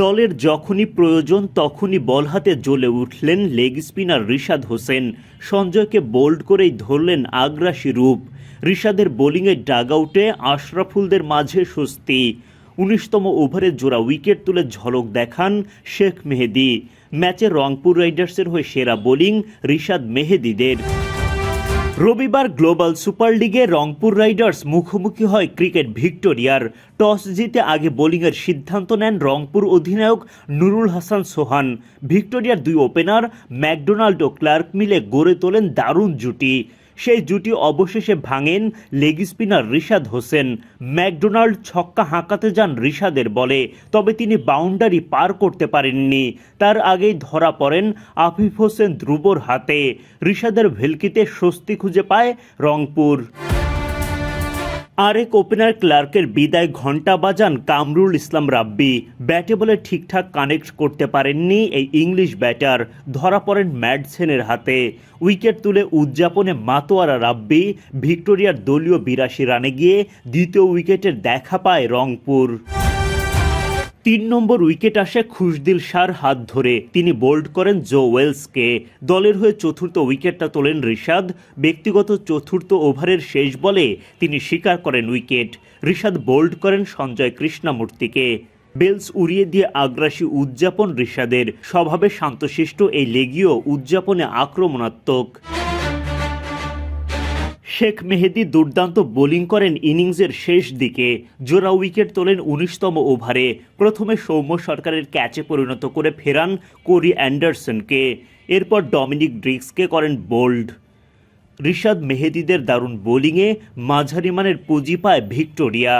দলের যখনই প্রয়োজন, তখনই বল হাতে জ্বলে উঠলেন লেগ স্পিনার রিশাদ হোসেন। সঞ্জয়কে বোল্ড করেই ধরলেন আগ্রাসী রূপ। রিশাদের বোলিংয়ে ডাগ আউটে আশরাফুলদের মাঝে স্বস্তি। উনিশতম ওভারে জোড়া উইকেট তুলে ঝলক দেখান শেখ মেহেদি। ম্যাচে রংপুর রাইডার্সের হয়ে সেরা বোলিং রিশাদ মেহেদিদের। রবিবার গ্লোবাল সুপার লিগে রংপুর রাইডার্স মুখোমুখি হয় ক্রিকেট ভিক্টোরিয়ার। টস জিতে আগে বোলিংয়ের সিদ্ধান্ত নেন রংপুর অধিনায়ক নুরুল হাসান সোহান। ভিক্টোরিয়ার দুই ওপেনার ম্যাকডোনাল্ড ও ক্লার্ক মিলে গড়ে তোলেন দারুণ জুটি। সেই জুটি অবশেষে ভাঙেন leg spinner Rishad Hossain. McDonald ছক্কা হাঁকাতে যান রিশাদের বলে, তবে তিনি বাউন্ডারি পার করতে পারেননি। তার আগেই ধরা পড়েন আফিফ হোসেন ধ্রুবর হাতে। রিশাদের ভেলকিতে স্বস্তি খুঁজে পায় রংপুর। আরেক ওপেনার ক্লার্কের বিদায় ঘণ্টা বাজান কামরুল ইসলাম রাব্বি। ব্যাটে বলে ঠিকঠাক কানেক্ট করতে পারেননি এই ইংলিশ ব্যাটার, ধরা পড়েন ম্যাডসেনের হাতে। উইকেট তুলে উদযাপনে মাতোয়ারা রাব্বি, ভিক্টোরিয়ার দলীয় বিরাশি রানে গিয়ে দ্বিতীয় উইকেটের দেখা পায় রংপুর। তিন নম্বর উইকেট আসে খুশদিল শাহর হাত ধরে। তিনি বোল্ড করেন জো ওয়েলসকে। দলের হয়ে চতুর্থ উইকেটটা তোলেন ঋষাদ ব্যক্তিগত চতুর্থ ওভারের শেষ বলে তিনি স্বীকার করেন উইকেট। ঋষাদ বোল্ড করেন সঞ্জয় কৃষ্ণমূর্তিকে। বেলস উড়িয়ে দিয়ে আগ্রাসী উদযাপন ঋষাদের স্বভাবে শান্তশিষ্ট এই লেগীয় উদযাপনে আক্রমণাত্মক। শেখ মেহেদি দুর্দান্ত বোলিং করেন ইনিংসের শেষ দিকে। জোড়া উইকেট তোলেন উনিশতম ওভারে। প্রথমে সৌম্য সরকারের ক্যাচে পরিণত করে ফেরান কোরি অ্যান্ডারসনকে। এরপর ডমিনিক ড্রিক্সকে করেন বোল্ড। ঋষাদ মেহেদিদের দারুণ বোলিংয়ে মাঝারিমানের পুঁজি পায় ভিক্টোরিয়া।